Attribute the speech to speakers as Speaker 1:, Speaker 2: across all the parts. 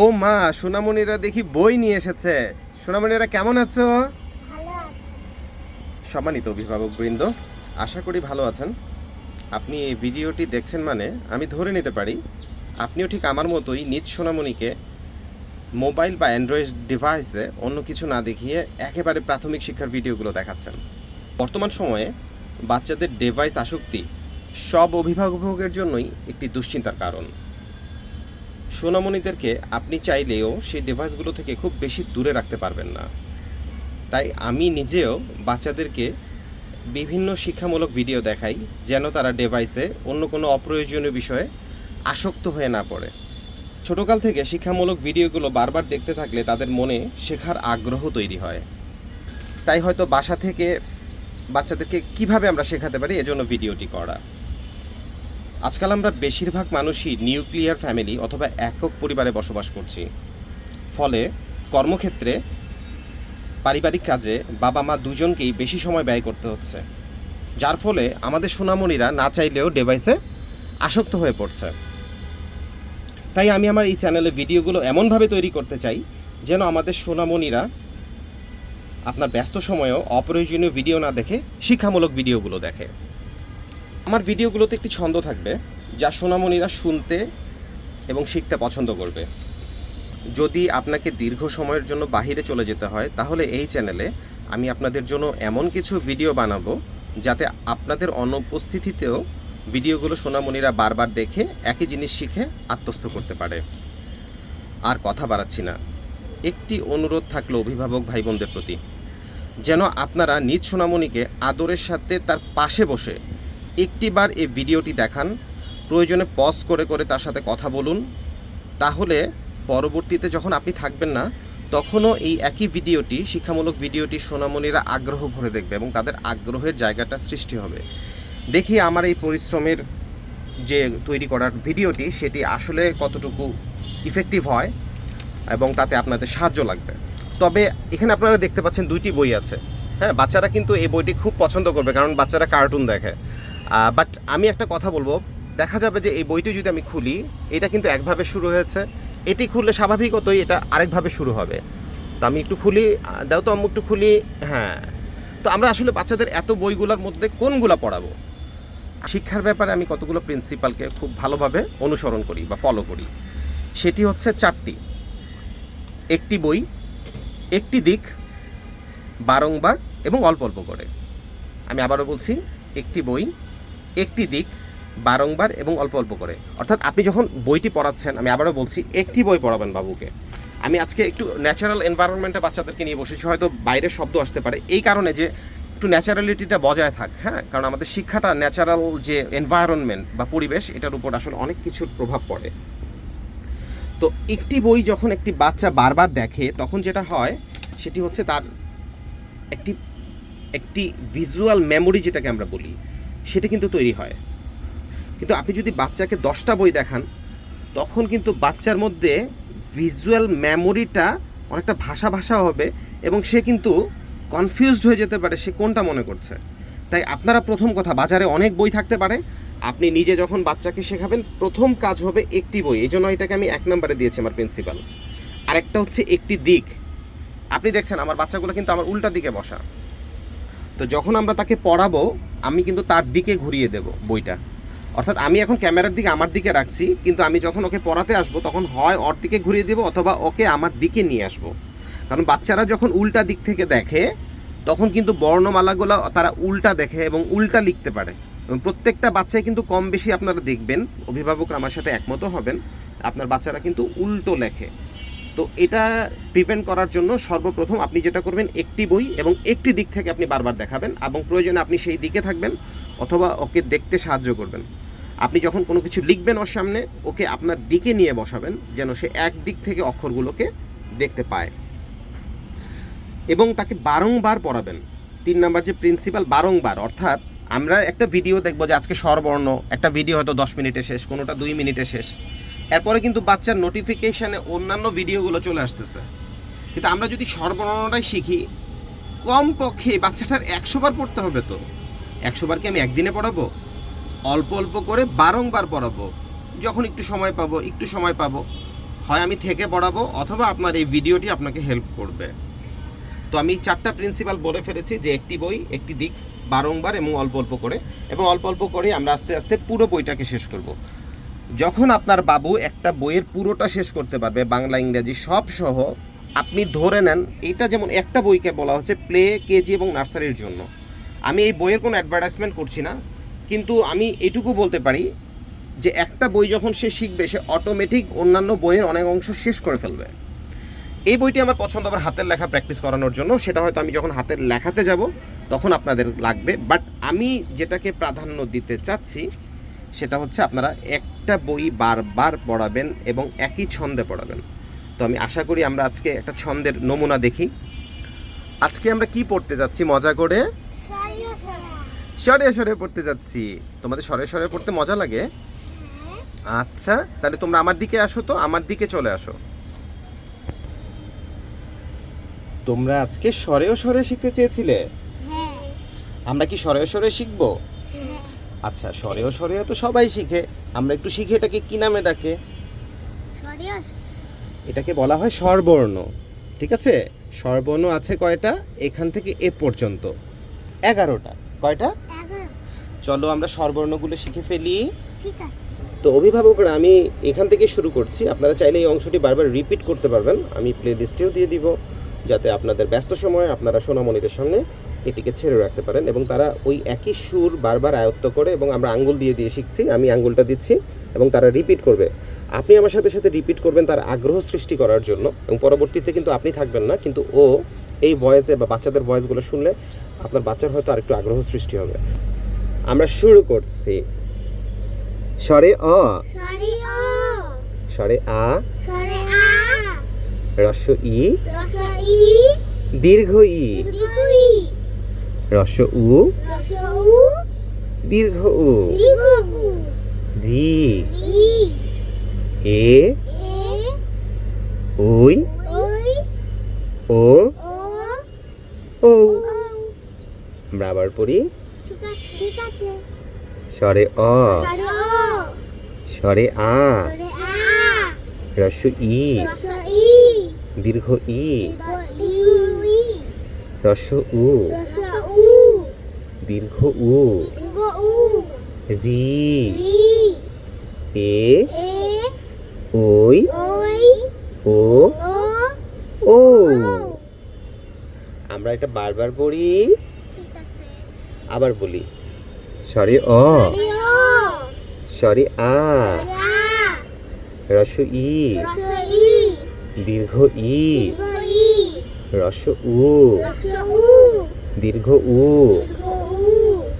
Speaker 1: ও মা সোনামণিরা দেখি বই নিয়ে এসেছে সোনামণিরা কেমন আছো সম্মানিত অভিভাবক বৃন্দ আশা করি ভালো আছেন আপনি এই ভিডিওটি দেখছেন মানে আমি ধরে নিতে পারি আপনিও ঠিক আমার মতোই নিজ সোনামণিকে মোবাইল বা অ্যান্ড্রয়েড ডিভাইসে অন্য কিছু না দেখিয়ে একেবারে প্রাথমিক শিক্ষার ভিডিওগুলো দেখাচ্ছেন বর্তমান সময়ে বাচ্চাদের ডিভাইস আসক্তি সব অভিভাবকের জন্যই একটি দুশ্চিন্তার কারণ সোনামণিদেরকে আপনি চাইলেও সেই ডিভাইসগুলো থেকে খুব বেশি দূরে রাখতে পারবেন না তাই আমি নিজেও বাচ্চাদেরকে বিভিন্ন শিক্ষামূলক ভিডিও দেখাই যেন তারা ডিভাইসে অন্য কোনো অপ্রয়োজনীয় বিষয়ে আসক্ত হয়ে না পড়ে ছোটোকাল থেকে শিক্ষামূলক ভিডিওগুলো বারবার দেখতে থাকলে তাদের মনে শেখার আগ্রহ তৈরি হয় তাই হয়তো বাসা থেকে বাচ্চাদেরকে কিভাবে আমরা শেখাতে পারি এজন্য ভিডিওটি করা আজকাল আমরা বেশিরভাগ মানুষই নিউক্লিয়ার ফ্যামিলি অথবা একক পরিবারে বসবাস করছি ফলে কর্মক্ষেত্রে পারিবারিক কাজে বাবা মা দুজনকেই বেশি সময় ব্যয় করতে হচ্ছে যার ফলে আমাদের সোনামণিরা না চাইলেও ডিভাইসে আসক্ত হয়ে পড়ছে তাই আমি আমার এই চ্যানেলে ভিডিওগুলো এমনভাবে তৈরি করতে চাই যেন আমাদের সোনামণিরা আপনার ব্যস্ত সময়েও অপ্রয়োজনীয় ভিডিও না দেখে শিক্ষামূলক ভিডিওগুলো দেখে আমার ভিডিওগুলোতে একটি ছন্দ থাকবে যা সোনামণিরা শুনতে এবং শিখতে পছন্দ করবে যদি আপনাকে দীর্ঘ সময়ের জন্য বাহিরে চলে যেতে হয় তাহলে এই চ্যানেলে আমি আপনাদের জন্য এমন কিছু ভিডিও বানাবো যাতে আপনাদের অনুপস্থিতিতেও ভিডিওগুলো সোনামণিরা বারবার দেখে একই জিনিস শিখে আত্মস্থ করতে পারে আর কথা বাড়াচ্ছি না একটি অনুরোধ থাকলো অভিভাবক ভাই বোনদের প্রতি যেন আপনারা নিজ সোনামণিকে আদরের সাথে তার পাশে বসে একটিবার এই ভিডিওটি দেখান প্রয়োজনে পজ করে করে তার সাথে কথা বলুন তাহলে পরবর্তীতে যখন আপনি থাকবেন না তখনও এই একই ভিডিওটি শিক্ষামূলক ভিডিওটি সোনামণিরা আগ্রহ ভরে দেখবে এবং তাদের আগ্রহের জায়গাটা সৃষ্টি হবে দেখি আমার এই পরিশ্রমের যে তৈরি করার ভিডিওটি সেটি আসলে কতটুকু ইফেক্টিভ হয় এবং তাতে আপনাদের সাহায্য লাগবে তবে এখানে আপনারা দেখতে পাচ্ছেন দুইটি বই আছে হ্যাঁ বাচ্চারা কিন্তু এই বইটি খুব পছন্দ করবে কারণ বাচ্চারা কার্টুন দেখে বাট আমি একটা কথা বলবো দেখা যাবে যে এই বইটি যদি আমি খুলি এটা কিন্তু একভাবে শুরু হয়েছে এটি খুললে স্বাভাবিকতই এটা আরেকভাবে শুরু হবে তো আমি একটু খুলি দাও তো আমি একটু খুলি হ্যাঁ তো আমরা আসলে বাচ্চাদের এত বইগুলোর মধ্যে কোনগুলো পড়াবো শিক্ষার ব্যাপারে আমি কতগুলো প্রিন্সিপালকে খুব ভালোভাবে অনুসরণ করি বা ফলো করি সেটি হচ্ছে চারটি একটি বই একটি দিক বারংবার এবং অল্প অল্প করে আমি আবারও বলছি একটি বই একটি দিক বারংবার এবং অল্প অল্প করে অর্থাৎ আপনি যখন বইটি পড়াচ্ছেন আমি আবারও বলছি একটি বই পড়াবেন বাবুকে আমি আজকে একটু ন্যাচারাল এনভায়রনমেন্টে বাচ্চাদেরকে নিয়ে বসেছি হয়তো বাইরে শব্দ আসতে পারে এই কারণে যে একটু ন্যাচারালিটিটা বজায় থাক হ্যাঁ কারণ আমাদের শিক্ষাটা ন্যাচারাল যে এনভায়রনমেন্ট বা পরিবেশ এটার উপর আসলে অনেক কিছুর প্রভাব পড়ে তো একটি বই যখন একটি বাচ্চা বারবার দেখে তখন যেটা হয় সেটি হচ্ছে তার একটি একটি ভিজুয়াল মেমোরি যেটাকে আমরা বলি সেটি কিন্তু তৈরি হয় কিন্তু আপনি যদি বাচ্চাকে দশটা বই দেখান তখন কিন্তু বাচ্চার মধ্যে ভিজুয়াল মেমোরিটা অনেকটা ভাষা ভাষা হবে এবং সে কিন্তু কনফিউজড হয়ে যেতে পারে সে কোনটা মনে করছে তাই আপনারা প্রথম কথা বাজারে অনেক বই থাকতে পারে আপনি নিজে যখন বাচ্চাকে শেখাবেন প্রথম কাজ হবে একটি বই এই জন্য এটাকে আমি এক নম্বরে দিয়েছি আমার প্রিন্সিপাল আরেকটা হচ্ছে একটি দিক আপনি দেখছেন আমার বাচ্চাগুলো কিন্তু আমার উল্টা দিকে বসা তো যখন আমরা তাকে পড়াবো আমি কিন্তু তার দিকে ঘুরিয়ে দেব বইটা অর্থাৎ আমি এখন ক্যামেরার দিকে আমার দিকে রাখছি কিন্তু আমি যখন ওকে পড়াতে আসবো তখন হয় ওর দিকে ঘুরিয়ে দেবো অথবা ওকে আমার দিকে নিয়ে আসবো কারণ বাচ্চারা যখন উল্টা দিক থেকে দেখে তখন কিন্তু বর্ণমালাগুলো তারা উল্টা দেখে এবং উল্টা লিখতে পারে এবং প্রত্যেকটা বাচ্চাই কিন্তু কম বেশি আপনারা দেখবেন অভিভাবকরা আমার সাথে একমত হবেন আপনার বাচ্চারা কিন্তু উল্টো লেখে তো এটা প্রিভেন্ট করার জন্য সর্বপ্রথম আপনি যেটা করবেন একটি বই এবং একটি দিক থেকে আপনি বারবার দেখাবেন এবং প্রয়োজনে আপনি সেই দিকে থাকবেন অথবা ওকে দেখতে সাহায্য করবেন আপনি যখন কোনো কিছু লিখবেন ওর সামনে ওকে আপনার দিকে নিয়ে বসাবেন যেন সে এক দিক থেকে অক্ষরগুলোকে দেখতে পায় এবং তাকে বারংবার পড়াবেন তিন নাম্বার যে প্রিন্সিপাল বারংবার অর্থাৎ আমরা একটা ভিডিও দেখবো যে আজকে স্বরবর্ণ একটা ভিডিও হয়তো দশ মিনিটে শেষ কোনোটা দুই মিনিটে শেষ এরপরে কিন্তু বাচ্চার নোটিফিকেশানে অন্যান্য ভিডিওগুলো চলে আসতেছে কিন্তু আমরা যদি সর্বর্ণনাটাই শিখি কম পক্ষে বাচ্চাটার একশোবার পড়তে হবে তো একশোবার কি আমি একদিনে পড়াবো অল্প অল্প করে বারংবার পড়াবো যখন একটু সময় পাবো একটু সময় পাবো হয় আমি থেকে পড়াবো অথবা আপনার এই ভিডিওটি আপনাকে হেল্প করবে তো আমি চারটা প্রিন্সিপাল বলে ফেলেছি যে একটি বই একটি দিক বারংবার এবং অল্প অল্প করে এবং অল্প অল্প করে আমরা আস্তে আস্তে পুরো বইটাকে শেষ করব যখন আপনার বাবু একটা বইয়ের পুরোটা শেষ করতে পারবে বাংলা ইংরাজি সব সহ আপনি ধরে নেন এইটা যেমন একটা বইকে বলা হচ্ছে প্লে কেজি এবং নার্সারির জন্য আমি এই বইয়ের কোনো অ্যাডভার্টাইজমেন্ট করছি না কিন্তু আমি এটুকু বলতে পারি যে একটা বই যখন সে শিখবে সে অটোমেটিক অন্যান্য বইয়ের অনেক অংশ শেষ করে ফেলবে এই বইটি আমার পছন্দ আবার হাতের লেখা প্র্যাকটিস করানোর জন্য সেটা হয়তো আমি যখন হাতের লেখাতে যাব তখন আপনাদের লাগবে বাট আমি যেটাকে প্রাধান্য দিতে চাচ্ছি সেটা হচ্ছে আপনারা একটা বই বারবার পড়াবেন এবং একই ছন্দে পড়াবেন তো আমি আশা করি আমরা আজকে একটা ছন্দের নমুনা দেখি আজকে আমরা কি পড়তে যাচ্ছি মজা করে সরে সরে পড়তে যাচ্ছি তোমাদের সরে সরে পড়তে মজা লাগে আচ্ছা তাহলে তোমরা আমার দিকে আসো তো আমার দিকে চলে আসো তোমরা আজকে সরেও সরে শিখতে চেয়েছিলে হ্যাঁ। আমরা কি সরে সরে শিখবো আচ্ছা সরেও সরেও তো সবাই শিখে আমরা একটু শিখে এটাকে কী নামে ডাকে এটাকে বলা হয় স্বরবর্ণ ঠিক আছে স্বরবর্ণ আছে কয়টা এখান থেকে এ পর্যন্ত এগারোটা কয়টা চলো আমরা স্বরবর্ণগুলো শিখে ফেলি ঠিক আছে তো অভিভাবকরা আমি এখান থেকে শুরু করছি আপনারা চাইলে এই অংশটি বারবার রিপিট করতে পারবেন আমি প্লে লিস্টেও দিয়ে দিব যাতে আপনাদের ব্যস্ত সময় আপনারা সোনামণিদের সামনে এটিকে ছেড়ে রাখতে পারেন এবং তারা ওই একই সুর বারবার আয়ত্ত করে এবং আমরা আঙ্গুল দিয়ে দিয়ে শিখছি আমি আঙ্গুলটা দিচ্ছি এবং তারা রিপিট করবে আপনি আমার সাথে সাথে রিপিট করবেন তার আগ্রহ সৃষ্টি করার জন্য এবং পরবর্তীতে কিন্তু আপনি থাকবেন না কিন্তু ও এই ভয়েসে বা বাচ্চাদের ভয়েসগুলো শুনলে আপনার বাচ্চার হয়তো আরেকটু আগ্রহ সৃষ্টি হবে আমরা শুরু করছি স্বরে অ স্বরে আ রস্ব ই দীর্ঘ ই রস উ দীর্ঘ উ রি এ ওই ও ও আমরা আবার পড়ি স্বরে অ স্বরে আ রস ই দীর্ঘ ই রস উ দীর্ঘ উ রি এ ওই ও ও আমরা এটা বারবার পড়ি আবার বলি সরি অ সরি আ রস ই দীর্ঘ ই রস উ দীর্ঘ উ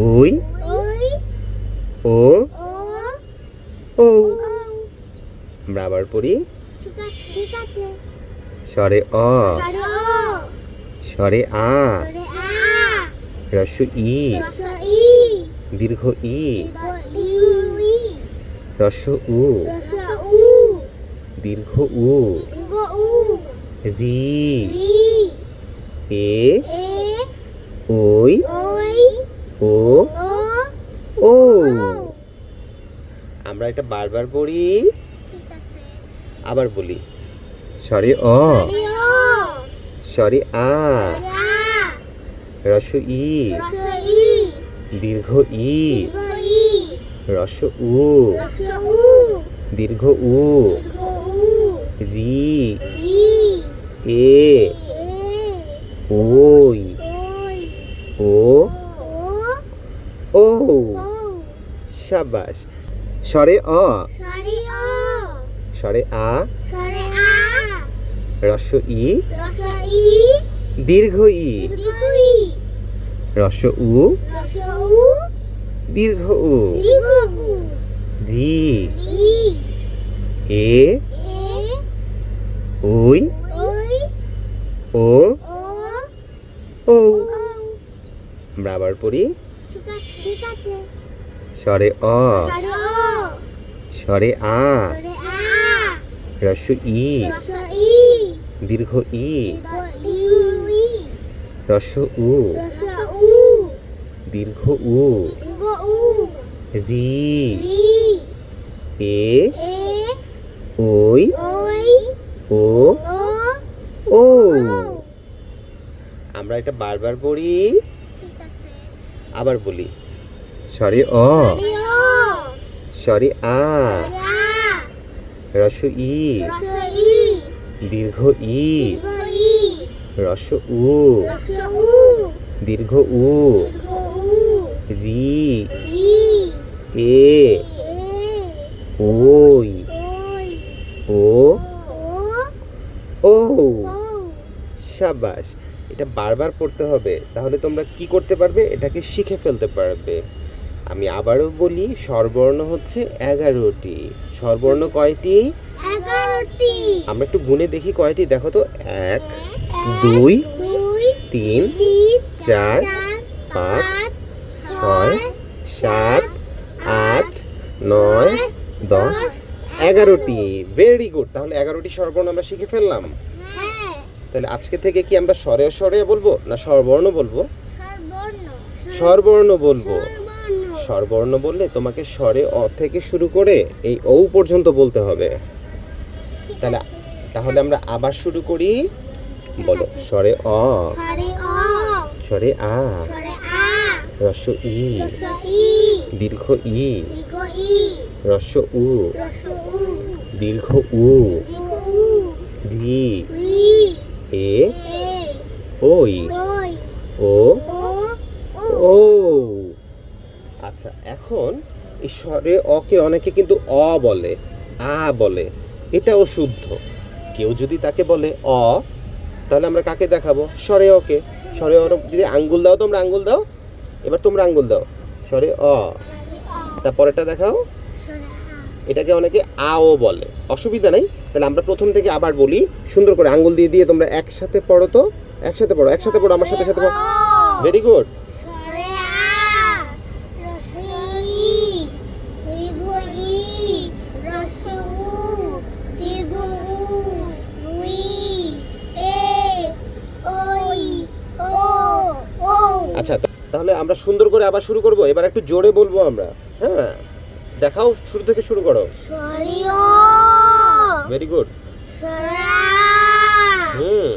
Speaker 1: ওই ও ও আমরা আবার পড়ি সরে অ সরে আ হ্রস্ব ই দীর্ঘ ই হ্রস্ব উ দীর্ঘ উ রি এ ওই ও ও আমরা এটা বারবার পড়ি আবার বলি সরি অ সরি আ রস ই দীর্ঘ ই রস উ দীর্ঘ উ রি এ ওই ও সাব্বাস অ সরে আ রস ই দীর্ঘ ই রস উ দীর্ঘ উ রি এ ওই ও ও আমরা আবার পড়ি
Speaker 2: ঠিক আছে ঠিক
Speaker 1: আছে স্বরে অ স্বরে আ হ্রস্ব ই দীর্ঘ ই হ্রস্ব উ দীর্ঘ উ রি এ ওই ও ও আমরা এটা বারবার পড়ি আবার বলি সরি অ সরি আ রস ই দীর্ঘ ই রস উ দীর্ঘ উ রি এ Oi. ও ও Shabash. এটা বারবার পড়তে হবে তাহলে তোমরা কি করতে পারবে এটাকে শিখে ফেলতে পারবে আমি আবারও বলি স্বরবর্ণ হচ্ছে এগারোটি স্বরবর্ণ কয়টি আমরা একটু গুনে দেখি কয়টি দেখো তো এক দুই তিন চার পাঁচ ছয় সাত আট নয় দশ এগারোটি ভেরি গুড তাহলে এগারোটি স্বরবর্ণ আমরা শিখে ফেললাম হ্যাঁ। তাহলে আজকে থেকে কি আমরা স্বরে স্বরে বলবো না স্বরবর্ণ বলবো স্বরবর্ণ বলবো স্বরবর্ণ বললে তোমাকে স্বরে অ থেকে শুরু করে এই ঔ পর্যন্ত বলতে হবে তাহলে তাহলে আমরা আবার শুরু করি বলো স্বরে অ স্বরে আ রস্য ই দীর্ঘ ই রস্য উ দীর্ঘ উ রি এ ওই
Speaker 2: ও ও
Speaker 1: আচ্ছা এখন এই স্বরে অকে অনেকে কিন্তু অ বলে আ বলে এটাও শুদ্ধ কেউ যদি তাকে বলে অ তাহলে আমরা কাকে দেখাবো স্বরে অকে স্বরে অ যদি আঙ্গুল দাও তোমরা আঙ্গুল দাও এবার তোমরা আঙ্গুল দাও স্বরে অ তারপরেটা দেখাও এটাকে অনেকে আও বলে অসুবিধা নাই তাহলে আমরা প্রথম থেকে আবার বলি সুন্দর করে আঙ্গুল দিয়ে দিয়ে তোমরা একসাথে পড়ো তো একসাথে পড়ো একসাথে পড়ো আমার সাথে সাথে পড়ো ভেরি গুড আমরা সুন্দর করে আবার শুরু করব এবার একটু জোরে বলবো আমরা হ্যাঁ দেখাও শুরু থেকে শুরু করো very good hmm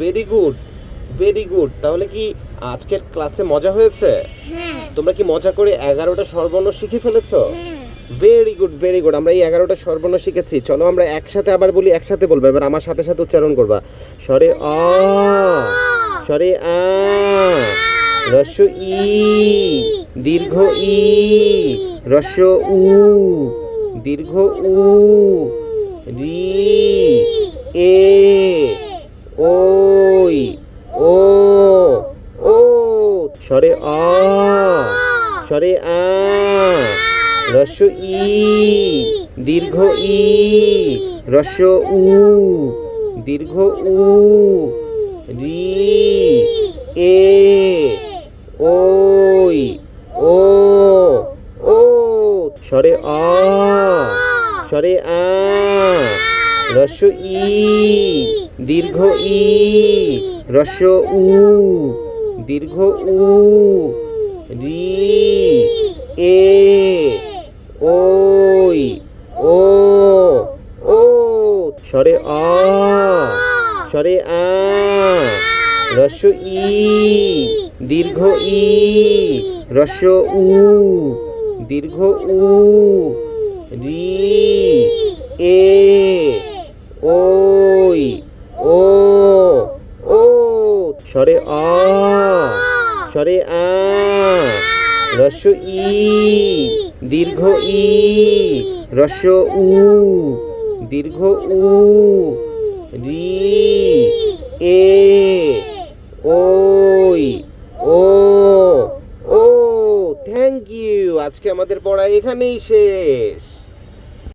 Speaker 1: very good very good তাহলে কি আজকের ক্লাসে মজা হয়েছে হ্যাঁ। তোমরা কি মজা করে এগারোটা সর্বর্ণ শিখে ফেলেছো ভেরি গুড ভেরি গুড আমরা এই এগারোটা সর্বর্ণ শিখেছি চলো আমরা একসাথে আবার বলি একসাথে বলবো এবার আমার সাথে সাথে উচ্চারণ করবা সরে অ সরে আ রস ই দীর্ঘ ই রস উ দীর্ঘ উ রি এ ধরে আ রস ই দীর্ঘ ই রস উ দীর্ঘ উ রি এ ওই ও ও স্বরে অ স্বরে আ রস ই দীর্ঘ ই রস উ দীর্ঘ উ রি এ ওই ও ও স্বরে অ স্বরে আ রস্য ই দীর্ঘ ই রস্য উ দীর্ঘ উ রি এ ওই ও ও স্বরে আ সরে আ ই দীর্ঘ ই রস্য উ দীর্ঘ উ রি এ ওই ও ও থ্যাংক ইউ আজকে আমাদের পড়া এখানেই শেষ